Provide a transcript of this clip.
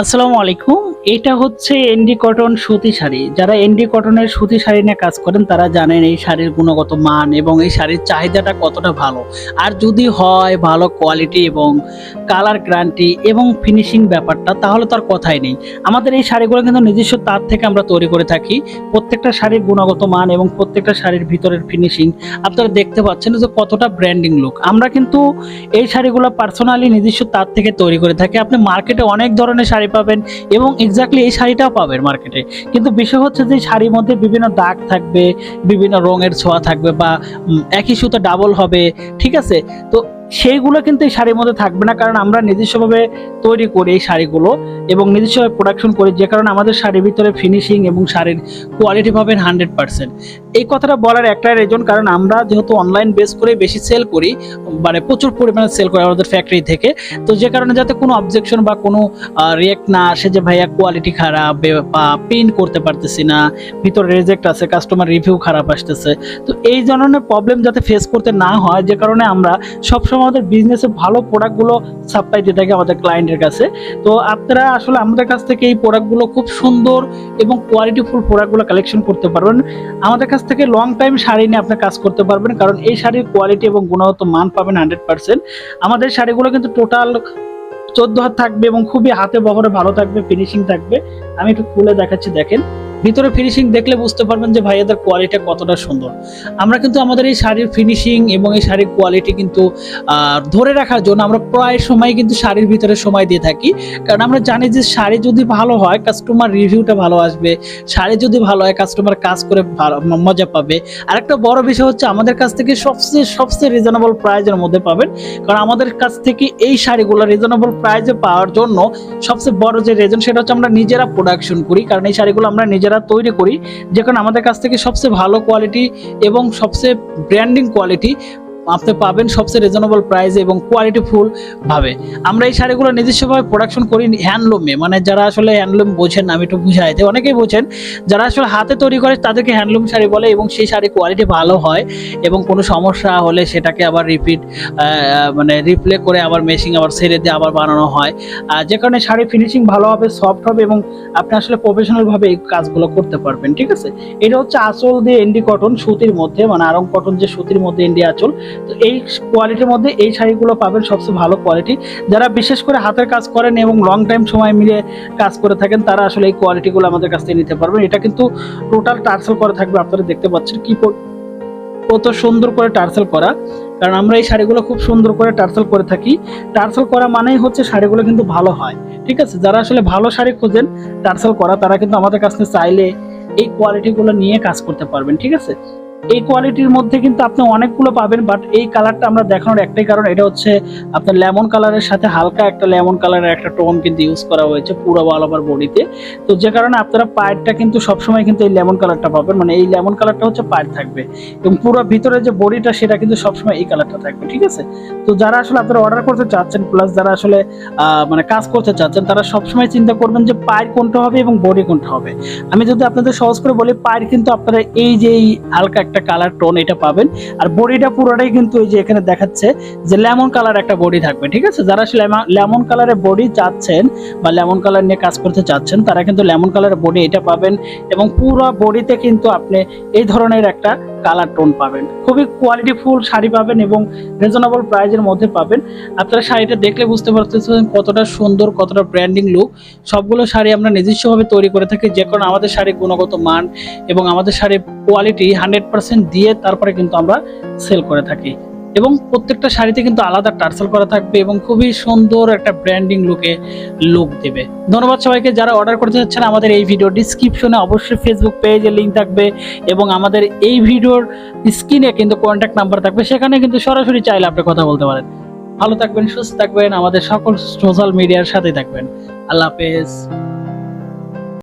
আসসালামু আলাইকুম। এটা হচ্ছে এনডি কটন সুতি শাড়ি। যারা এনডি কটনের সুতি শাড়ি নিয়ে কাজ করেন, তারা জানেন এই শাড়ির গুণগত মান এবং এই শাড়ির চাহিদাটা কতটা ভালো। আর যদি হয় ভালো কোয়ালিটি এবং কালার গ্রান্টি এবং ফিনিশিং ব্যাপারটা, তাহলে তার কথাই নেই। আমাদের এই শাড়িগুলো কিন্তু নিজস্ব তার থেকে আমরা তৈরি করে থাকি। প্রত্যেকটা শাড়ির গুণগত মান এবং প্রত্যেকটা শাড়ির ভিতরের ফিনিশিং আপনারা দেখতে পাচ্ছেন যে কতটা ব্র্যান্ডিং লুক আমরা কিন্তু এই শাড়িগুলো পার্সোনালি নিজস্ব তার থেকে তৈরি করে থাকি। আপনি মার্কেটে অনেক ধরনের শাড়ি পাবেন এবং এক্স্যাক্টলি এই শাড়িটাও পাবেন মার্কেটে কিন্তু বিষয় হচ্ছে যে, শাড়ির মধ্যে বিভিন্ন দাগ থাকবে, বিভিন্ন রঙের ছোঁয়া থাকবে বা একই সুতো ডাবল হবে, ঠিক আছে? তো সেইগুলো কিন্তু এই শাড়ির মধ্যে থাকবে না, কারণ আমরা নিজস্বভাবে তৈরি করি এই শাড়িগুলো এবং নিজস্বভাবে প্রোডাকশন করি, যে কারণে আমাদের শাড়ির ভিতরে ফিনিশিং এবং শাড়ির কোয়ালিটি পাবেন হান্ড্রেড পার্সেন্ট এই কথাটা বলার একটাই রিজন কারণ আমরা যেহেতু অনলাইন বেস করে বেশি সেল করি মানে প্রচুর পরিমাণে সেল করি আমাদের ফ্যাক্টরি থেকে, তো যে কারণে যাতে কোনো অবজেকশন বা কোনো রিয়েক্ট না আসে যে ভাইয়া কোয়ালিটি খারাপ, বে- প্রিন্ট করতে পারতেছি না, ভিতরে রেজেক্ট আছে কাস্টমার রিভিউ খারাপ আসতেছে, তো এই ধরনের প্রবলেম যাতে ফেস করতে না হয়, যে কারণে আমরা সবসময় আমাদের বিজনেসে ভালো প্রোডাক্টগুলো সাপ্লাই দিয়ে থাকি আমাদের ক্লায়েন্টের কাছে, তো আপনারা আসলে আমাদের কাছ থেকে এই প্রোডাক্টগুলো খুব সুন্দর এবং কোয়ালিটিফুল প্রোডাক্টগুলো কালেকশন করতে পারবেন। আমাদের কাছ থেকে লং টাইম শাড়ি নিয়ে আপনি কাজ করতে পারবেন, কারণ এই শাড়ির কোয়ালিটি এবং গুণগত মান পাবেন হান্ড্রেড পার্সেন্ট আমাদের শাড়িগুলো কিন্তু টোটাল চোদ্দ হাত থাকবে এবং খুবই হাতে বহরে ভালো থাকবে ফিনিশিং থাকবে। আমি একটু খুলে দেখাচ্ছি, দেখেন। ভিতরে ফিনিশিং দেখলে বুঝতে পারবেন যে ভাইয়াদের কোয়ালিটি কতটা সুন্দর। আমরা কিন্তু আমাদের এই শাড়ির ফিনিশিং এবং এই শাড়ির কোয়ালিটি কিন্তু ধরে রাখার জন্য আমরা প্রায় সময় কিন্তু শাড়ির ভিতরে সময় দিয়ে থাকি। কারণ আমরা জানি যে শাড়ি যদি ভালো হয় কাস্টমার রিভিউটা ভালো আসবে। শাড়ি যদি ভালো হয় কাস্টমার কাজ করে মজা পাবে। আর একটা বড় বিষয় হচ্ছে আমাদের কাছ থেকে সবচেয়ে সবচেয়ে রিজনেবল প্রাইজের মধ্যে পাবেন। কারণ আমাদের কাছ থেকে এই শাড়িগুলো রিজনেবল প্রাইজে পাওয়ার জন্য সবচেয়ে বড় যে রিজন সেটা হচ্ছে আমরা নিজেরা প্রোডাকশন করি। কারণ এই শাড়িগুলো আমরা নিজেরা তৈরি করি যেখানে আমাদের কাছ থেকে সবচেয়ে ভালো কোয়ালিটি এবং সবচেয়ে ব্র্যান্ডিং কোয়ালিটি আপনি পাবেন সবচেয়ে রিজনেবল প্রাইসে এবং কোয়ালিটি ফুল ভাবে। আমরা এই শাড়িগুলো নিজস্বভাবে প্রোডাকশন করি হ্যান্ডলুমে মানে যারা আসলে হ্যান্ডলুম বোঝেন আমি একটু বুঝাই দিই অনেকেই বোঝেন, যারা আসলে হাতে তৈরি করে তাদেরকে হ্যান্ডলুম শাড়ি বলে এবং সেই শাড়ি কোয়ালিটি ভালো হয় এবং কোনো সমস্যা হলে সেটাকে আবার রিপিট মানে রিপ্লে করে আবার মেশিং আবার সেরে দিয়ে আবার বানানো হয়। আর যে কারণে শাড়ি ফিনিশিং ভালো হবে সফট হবে এবং আপনি আসলে প্রফেশনালভাবে এই কাজগুলো করতে পারবেন, ঠিক আছে? এটা হচ্ছে আঁচল দিয়ে এন্ডি কটন সুতির মধ্যে মানে আরং কটন যে সুতির মধ্যে এন্ডি আঁচল তো এই কোয়ালিটির মধ্যে এই শাড়িগুলো পাবেন সবচেয়ে ভালো কোয়ালিটি যারা বিশেষ করে হাতের কাজ করেন এবং লং টাইম সময় মিলে কাজ করে থাকেন, তারা আসলে এই কোয়ালিটিগুলো আমাদের কাছ থেকে নিতে পারবেন। এটা কিন্তু টোটাল টার্সেল করা থাকবে, আপনারা দেখতে পাচ্ছেন কি কত সুন্দর করে টার্সেল করা। কারণ আমরা এই শাড়িগুলো খুব সুন্দর করে টার্সেল করে থাকি। টার্সেল করা মানেই হচ্ছে শাড়িগুলো কিন্তু ভালো হয়, ঠিক আছে? যারা আসলে ভালো শাড়ি খুঁজেন, টার্সেল করা, তারা কিন্তু আমাদের কাছ থেকে চাইলে এই কোয়ালিটিগুলো নিয়ে কাজ করতে পারবেন, ঠিক আছে? এই কোয়ালিটির মধ্যে কিন্তু আপনি অনেকগুলো পাবেন বাট এই কালারটা আমরা দেখানোর একটাই কারণ, এটা হচ্ছে আপনার লেমন কালারের সাথে হালকা একটা লেমন কালারের একটা টোন কিন্তু ইউজ করা হয়েছে পুরো অল ওভার বডিতে তো যে কারণে আপনারা পায়েরটা কিন্তু সবসময় কিন্তু এই লেমন কালারটা পাবেন মানে এই লেমন কালারটা হচ্ছে পায়ের থাকবে। এবং পুরো ভিতরে যে বডিটা সেটা কিন্তু সবসময় এই কালারটা থাকবে, ঠিক আছে? তো যারা আসলে আপনারা অর্ডার করতে চাচ্ছেন প্লাস যারা আসলে মানে কাজ করতে চাচ্ছেন, তারা সবসময় চিন্তা করবেন যে পায়ের কোনটা হবে এবং বডি কোনটা হবে। আমি যদি আপনাদের সহজ করে বলি, পায়ের কিন্তু আপনারা এই যে এই হালকা একটা কালার টোন এটা পাবেন। আর বডিটা পুরোটাই কিন্তু এই যে এখানে দেখাচ্ছে যে লেমন কালার একটা বডি থাকবে, ঠিক আছে? যারা লেমন কালারের বডি চাচ্ছেন বা লেমন কালার নিয়ে কাজ করতে চাচ্ছেন, তারা কিন্তু লেমন কালারের বডি এটা পাবেন এবং পুরো বডিতে কিন্তু আপনি এই ধরনের একটা কালার টোন পাবেন। খুবই কোয়ালিটি ফুল শাড়ি পাবেন এবং রিজনেবল প্রাইজের মধ্যে পাবেন। আপনারা শাড়িটা দেখলে বুঝতে পারতেছেন কতটা সুন্দর, কতটা ব্র্যান্ডিং লুক সবগুলো শাড়ি আমরা নিজস্বভাবে তৈরি করে থাকি, যে কারণে আমাদের শাড়ির গুণগত মান এবং আমাদের শাড়ির কোয়ালিটি হান্ড্রেড পার্সেন্ট দিয়ে তারপরে কিন্তু আমরা সেল করে থাকি। এবং প্রত্যেকটা শাড়িতে কিন্তু আলাদা টার্সেল করা থাকবে এবং খুবই সুন্দর একটা ব্র্যান্ডিং লুকে লুক দেবে। ধন্যবাদ সবাইকে যারা অর্ডার করতে চাচ্ছেন আমাদের এই ভিডিও ডিসক্রিপশনে অবশ্যই ফেসবুক পেজের লিঙ্ক থাকবে এবং আমাদের এই ভিডিওর স্ক্রিনে কিন্তু কন্ট্যাক্ট নাম্বার থাকবে। সেখানে কিন্তু সরাসরি চাইলে আপনি কথা বলতে পারেন। ভালো থাকবেন, সুস্থ থাকবেন, আমাদের সকল সোশ্যাল মিডিয়ার সাথে থাকবেন। আল্লাহ হাফেজ।